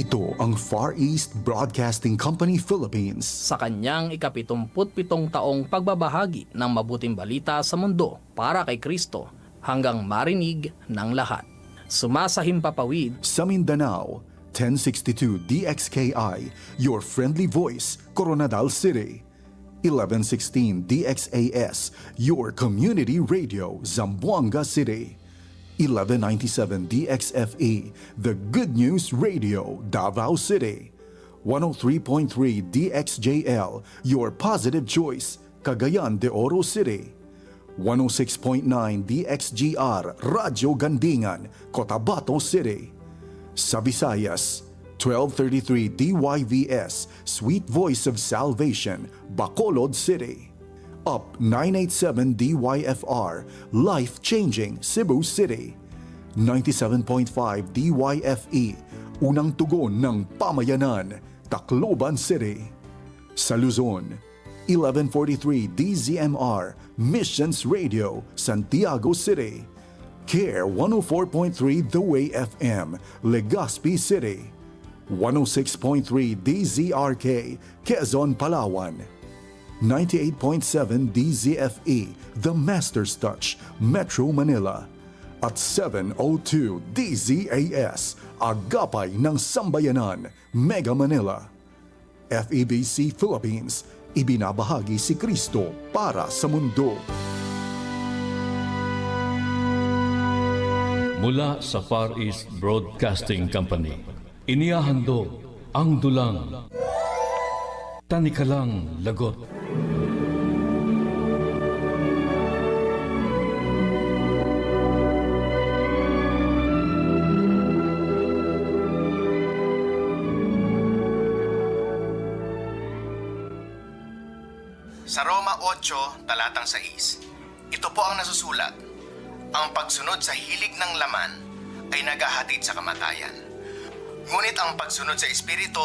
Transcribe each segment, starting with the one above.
Ito ang Far East Broadcasting Company Philippines. sa kanyang ikapitumputpitong taong pagbabahagi ng mabuting balita sa mundo para kay Kristo hanggang marinig ng lahat. Sumasahim papawid Sa Mindanao, 1062 DXKI, your friendly voice, Coronadal City. 1116 DXAS, your community radio, Zamboanga City. 1197 DXFE, the Good News Radio, Davao City. 103.3 DXJL, your positive choice, Cagayan de Oro City. 106.9 DXGR, Radyo Gandingan, Cotabato City. Sa Visayas, 1233 DYVS, Sweet Voice of Salvation, Bacolod City. Up 987 DYFR, Life Changing, Cebu City. 97.5 DYFE, Unang Tugon ng Pamayanan, Tacloban City. Sa Luzon, 1143 DZMR, Missions Radio, Santiago City. Care 104.3 The Way FM, Legazpi City. 106.3 DZRK, Quezon, Palawan. 98.7 DZFE, The Master's Touch, Metro Manila. At 702 DZAS, Agapay ng Sambayanan, Mega Manila. FEBC Philippines, ibinabahagi si Kristo para sa mundo. Mula sa Far East Broadcasting Company, inihahandog ang dulang Tanikalang Lagot. Sa Roma 8, talatang 6, ito po ang nasusulat. Ang pagsunod sa hilig ng laman ay naghahatid sa kamatayan. Ngunit ang pagsunod sa Espiritu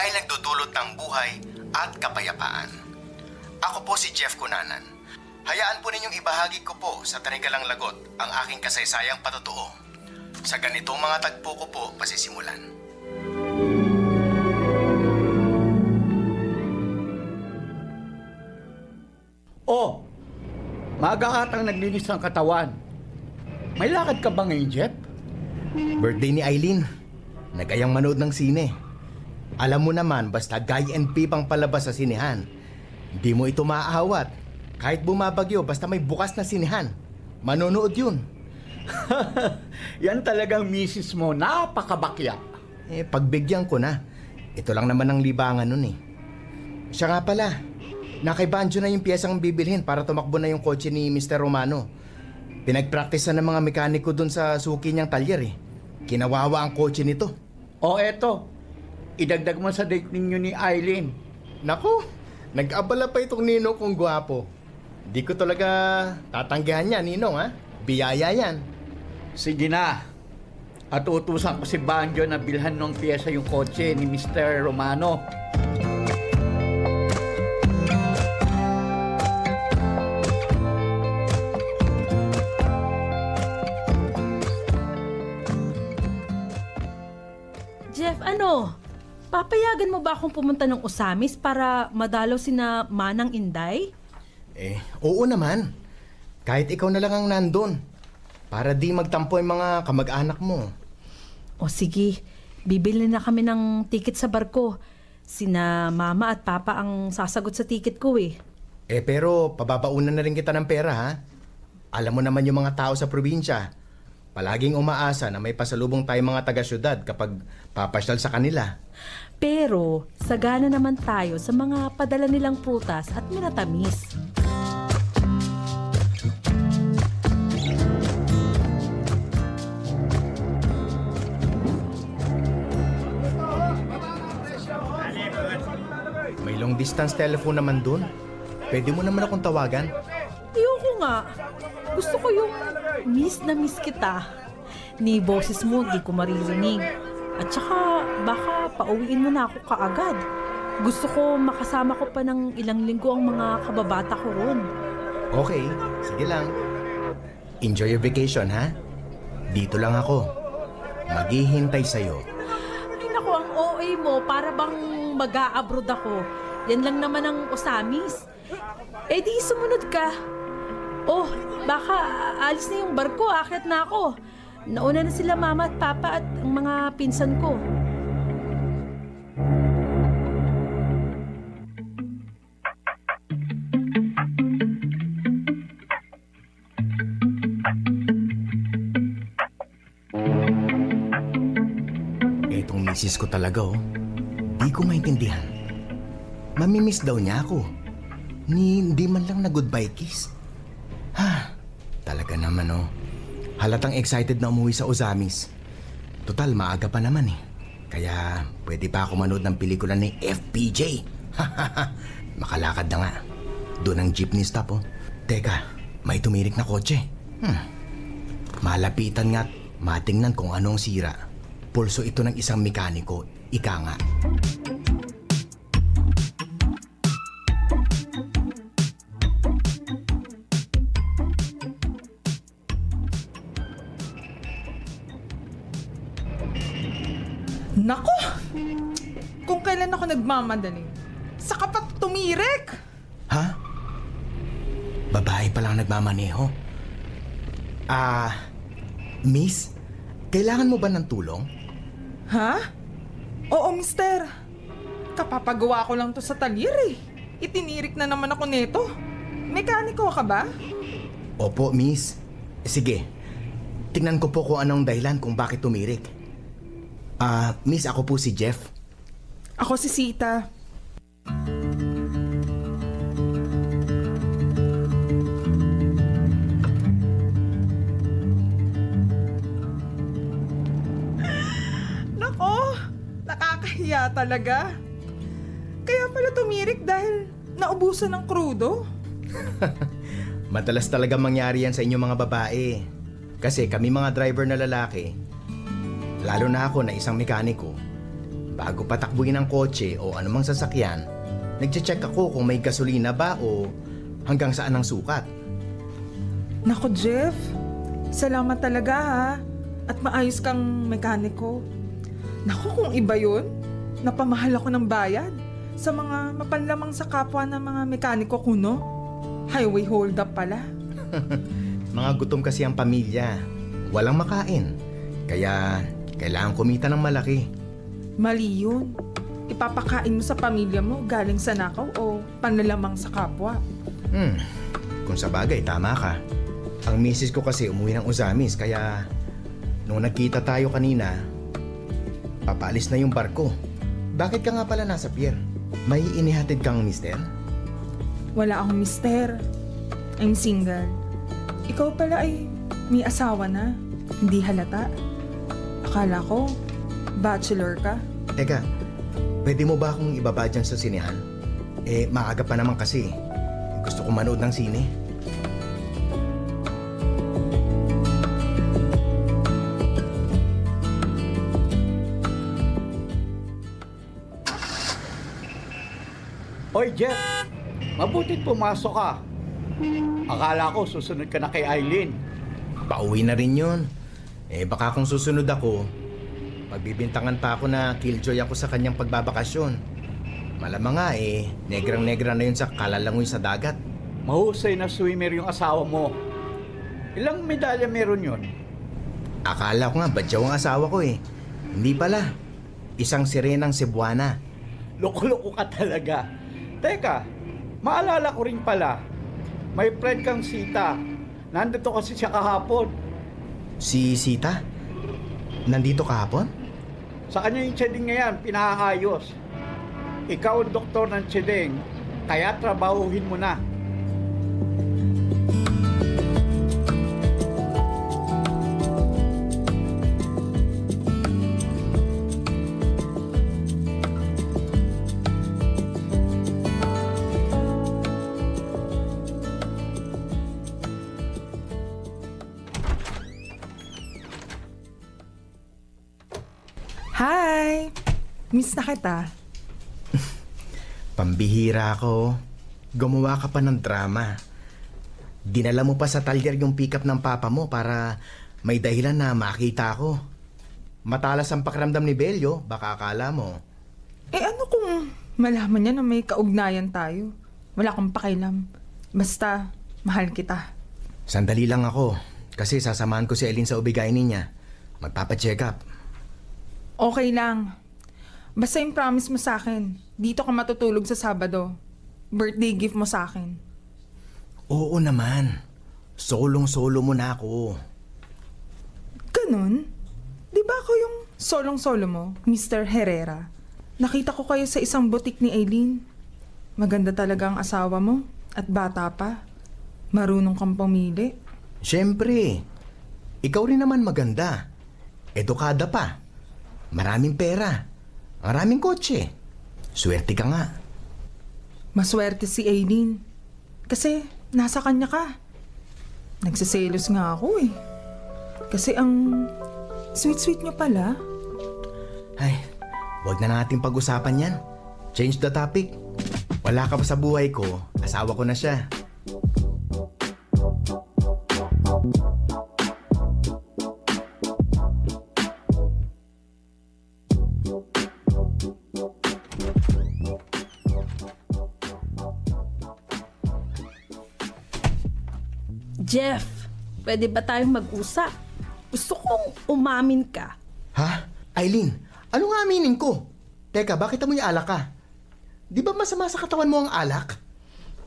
ay nagdudulot ng buhay at kapayapaan. Ako po si Jeff Cunanan. Hayaan po ninyong ibahagi ko po sa Tanikalang Lagot ang aking kasaysayang patotoo. Sa ganitong mga tagpo ko po pasisimulan. Maaga atang naglinis ng katawan. May lakad ka ba ngayon, Jeff? Birthday ni Eileen. Nagayang manood ng sine. Alam mo naman, basta Guy and Pip ang palabas sa sinehan. Hindi mo ito maaawat. Kahit bumabagyo, basta may bukas na sinehan. Manonood yun. Yan talagang misis mo, napakabakya. Eh, pagbigyan ko na. Ito lang naman ang libangan nun eh. Siya nga pala, nakaibanjo na yung piyesang bibilhin para tumakbo na yung kotse ni Mr. Romano. Pinagpractice na ng mga mekaniko dun sa suki niyang talyer eh. Kinawawa ang kotse nito. O eto, idagdag mo sa date ninyo ni Eileen. Naku, nag-abala pa itong Nino kung gwapo. Di ko talaga tatanggihan niya, Ninong ha? Biyaya yan. Sige na. At utusan ko si Banjo na bilhan ng piyesa yung kotse ni Mr. Romano. Ano? Papayagan mo ba akong pumunta ng Usamis para madalaw sina Manang Inday? Eh, oo naman. Kahit ikaw na lang ang nandun. Para di magtampo yung mga kamag-anak mo. O sige, bibili na kami ng ticket sa barko. Sina Mama at Papa ang sasagot sa ticket ko eh. Eh pero, pababaunan na rin kita ng pera ha? Alam mo naman yung mga tao sa probinsya. Palaging umaasa na may pasalubong tayong mga taga-syudad kapag papasyal sa kanila. Pero, sagana naman tayo sa mga padala nilang prutas at minatamis. May long distance telephone naman dun. Pwede mo naman akong tawagan. Ayoko nga. Gusto ko yung miss na miss kita. Ni boses mo, di ko maririnig. At saka, baka pauwiin mo na ako kaagad. Gusto ko makasama ko pa ng ilang linggo ang mga kababata ko ron. Okay, sige lang. Enjoy your vacation, ha? Dito lang ako. Maghihintay sa'yo. Ay nako, ang away mo para bang mag-a-abroad ako. Yan lang naman ang usamis. Eh di sumunod ka. Oh, baka alis na yung barko, akit na ako. Nauna na sila mama at papa at ang mga pinsan ko. Etong misis ko talaga oh. Di ko maintindihan. Mamimiss daw niya ako. Ni hindi man lang na goodbye kiss. Talaga naman oh. Halatang excited na umuwi sa Ozamis. Total, maaga pa naman eh. Kaya pwede pa ako manood ng pelikula ni FPJ. Makalakad na nga. Doon ang jeepney stop oh. Teka, may tumirik na kotse. Hmm. Malapitan nga't matingnan kung anong sira. Pulso ito ng isang mekaniko, ika nga. Nako! Kung kailan ako nagmamadali, saka pa tumirik! Ha? Babae pa lang nagmamaneho? Ah, miss, kailangan mo ba ng tulong? Ha? Oo, mister. Kapapagawa ko lang to sa talir eh. Itinirik na naman ako neto. Mekaniko ka ba? Opo, miss. Sige, tingnan ko po kung anong dahilan kung bakit tumirik. Ah, miss, ako po si Jeff. Ako si Sita. Nako, nakakahiya talaga. Kaya pala tumirik dahil naubusan ng krudo. Madalas talaga mangyari yan sa inyo mga babae. Kasi kami mga driver na lalaki, lalo na ako na isang mekaniko, bago patakbuhin ang kotse o anumang sasakyan, nagche-check ako kung may gasolina ba o hanggang saan ang sukat. Nako Jeff, salamat talaga ha. At maayos kang mekaniko. Nako kung iba yun, napamahal ako ng bayad sa mga mapanlamang sa kapwa ng mga mekaniko kuno. Highway hold up pala. Mga gutom kasi ang pamilya, walang makain. Kaya kailangan kumita ng malaki. Mali yun. Ipapakain mo sa pamilya mo galing sa nakaw o panlalamang sa kapwa. Hmm, kung sa bagay, tama ka. Ang misis ko kasi umuwi ng Uzamis, kaya nung nagkita tayo kanina, papalis na yung barko. Bakit ka nga pala nasa pier? May inihatid kang mister? Wala akong mister. I'm single. Ikaw pala ay may asawa na. Hindi halata. Akala ko, bachelor ka. Teka, pwede mo ba akong ibaba dyan sa sinehan? Eh, maaga pa naman kasi. Gusto ko manood ng sine. Hoy, Jeff! Mabutit pumasok ka. Akala ko susunod ka na kay Eileen. Pauwi na rin yun. Eh, baka kung susunod ako, magbibintangan pa ako na killjoy ako sa kanyang pagbabakasyon. Malamang nga eh, negrang-negra na yun sa kalalangoy sa dagat. Mahusay na swimmer yung asawa mo. Ilang medalya meron yon? Akala ko nga, badyaw ang asawa ko eh. Hindi pala. Isang sirenang Cebuana. Loko-loko ka talaga. Teka, maalala ko rin pala, may friend kang Sita. Nandito kasi siya kahapon. Si Sita? Nandito kahapon? Sa kanya yung cheding ngayon, pinahayos. Ikaw ang doktor ng chedeng, kaya trabahuhin mo na. Hi! Miss na kita. Pambihira ako. Gumawa ka pa ng drama. Dinala mo pa sa talyer yung pick-up ng papa mo para may dahilan na makita ako. Matalas ang pakiramdam ni Belio, baka akala mo. Eh ano kung malaman niya na may kaugnayan tayo? Wala kang pakialam. Basta, mahal kita. Sandali lang ako. Kasi sasamahan ko si Eileen sa ubigainin niya. Magpapacheck up. Okay lang. Basta yung promise mo sa akin, dito ka matutulog sa Sabado. Birthday gift mo sa akin. Oo naman. Solong-solo mo na ako. Ganun? Di ba ako yung solong-solo mo, Mr. Herrera? Nakita ko kayo sa isang butik ni Aileen. Maganda talaga ang asawa mo at bata pa. Marunong kang pumili. Siyempre. Ikaw rin naman maganda. Edukada pa. Maraming pera. Maraming kotse. Swerte ka nga. Maswerte si Aileen. Kasi nasa kanya ka. Nagsiselos nga ako eh. Kasi ang sweet-sweet niyo pala. Ay, wag na natin pag-usapan yan. Change the topic. Wala ka pa sa buhay ko, asawa ko na siya. Jeff, pwede ba tayong mag-usap? Gusto kong umamin ka. Ha? Eileen, anong aminin ko? Teka, bakit mo yung alak ka? Di ba masama sa katawan mo ang alak?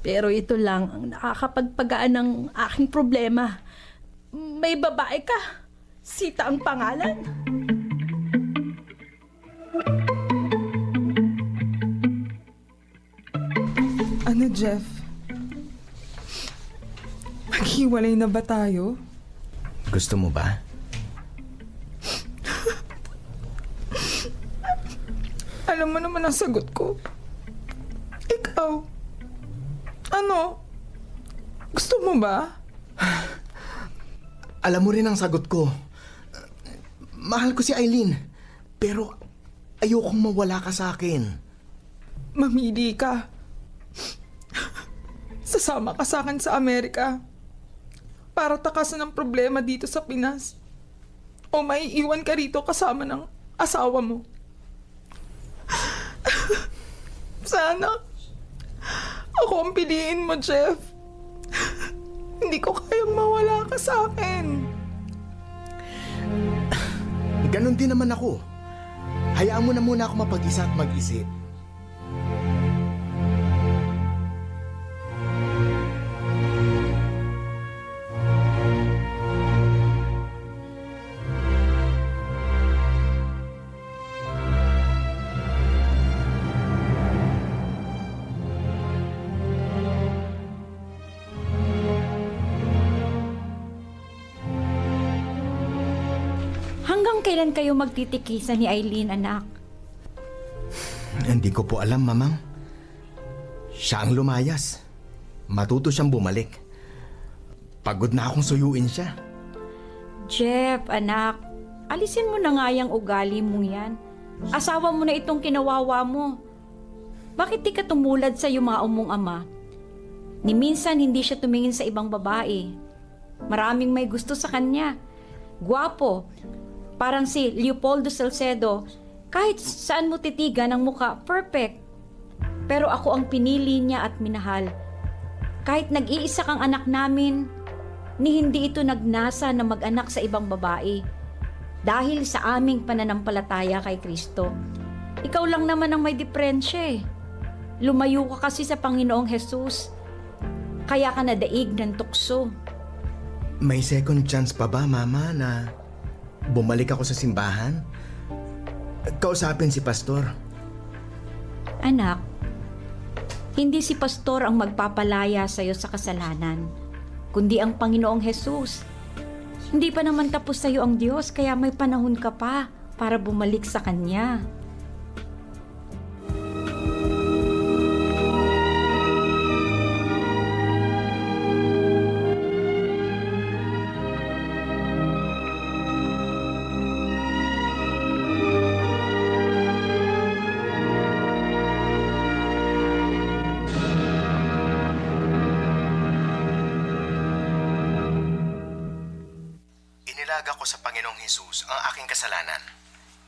Pero ito lang ang nakakapagpagaan ng aking problema. May babae ka. Sita ang pangalan. Ano, Jeff? Maghiwalay na ba tayo? Gusto mo ba? Alam mo naman ang sagot ko. Ikaw. Ano? Gusto mo ba? Alam mo rin ang sagot ko. Mahal ko si Eileen. Pero ayokong mawala ka sa akin. Mamili ka. Sasama ka sa akin sa Amerika. Para takasan ang problema dito sa Pinas. O may iwan ka rito kasama ng asawa mo. Sana. Ako ang piliin mo, Jeff. Hindi ko kayang mawala ka sa akin. Ganon din naman ako. Hayaan mo na muna ako mapag-isa at mag-isip. Kailan kayo magtitikisan ni Eileen, anak? Hindi ko po alam, mamang. Siya ang lumayas. Matuto siyang bumalik. Pagod na akong suyuin siya. Jeff, anak, alisin mo na nga yung ugali mong yan. Asawa mo na itong kinawawa mo. Bakit di ka tumulad sa iyong mga umong ama? Ni minsan hindi siya tumingin sa ibang babae. Maraming may gusto sa kanya. Guwapo. Parang si Leopoldo Salcedo. Kahit saan mo titigan ang muka, perfect. Pero ako ang pinili niya at minahal. Kahit nag-iisa kang anak namin, ni hindi ito nagnasa na mag-anak sa ibang babae. Dahil sa aming pananampalataya kay Kristo. Ikaw lang naman ang may diferensya eh. Lumayo ka kasi sa Panginoong Jesus. Kaya ka nadaig ng tukso. May second chance pa ba, mama, na bumalik ako sa simbahan? Kausapin si pastor. Anak, hindi si pastor ang magpapalaya sa iyo sa kasalanan, kundi ang Panginoong Jesus. Hindi pa naman tapos sa iyo ang Diyos, kaya may panahon ka pa para bumalik sa Kanya. Inilaga ko sa Panginoong Hesus ang aking kasalanan.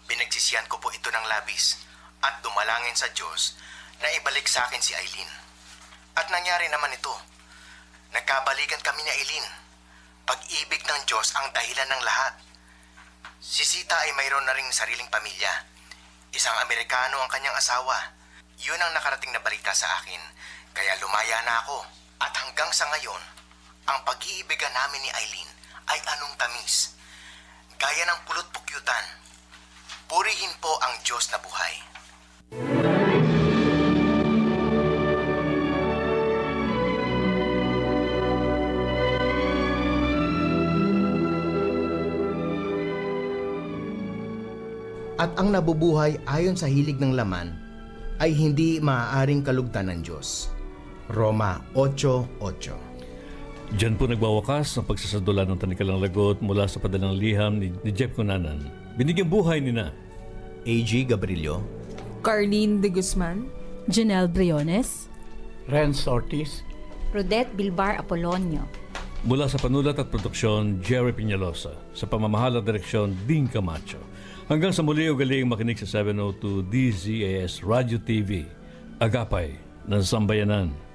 Pinagsisiyan ko po ito ng labis. at dumalangin sa Diyos na ibalik sa akin si Eileen. At nangyari naman ito. Nagkabalikan kami ni Eileen. Pag-ibig ng Diyos ang dahilan ng lahat. Si Sita ay mayroon na ring sariling pamilya. Isang Amerikano ang kanyang asawa. Yun ang nakarating na balita sa akin. Kaya lumaya na ako. At hanggang sa ngayon, ang pag-iibigan namin ni Eileen ay anong tamis. Gaya ng pulot pukyutan. Purihin po ang Diyos na buhay. At ang nabubuhay ayon sa hilig ng laman ay hindi maaaring kalugtan ng Diyos. Roma 8.8 Diyan po nagwawakas ang pagsasadula ng tanikalang lagot mula sa padalang liham ni, ni Jeff Cunanan. Binigyang buhay ni na. A.G. Gabrilio Carlene de Guzman, Janelle Briones, Renz Ortiz, Rodette Bilbar Apolonio. Mula sa panulat at produksyon, Jerry Piñalosa. Sa pamamahala at direksyon, Dean Camacho. Hanggang sa muli ugaling makinig sa 702 DZAS Radio TV. Agapay ng Sambayanan.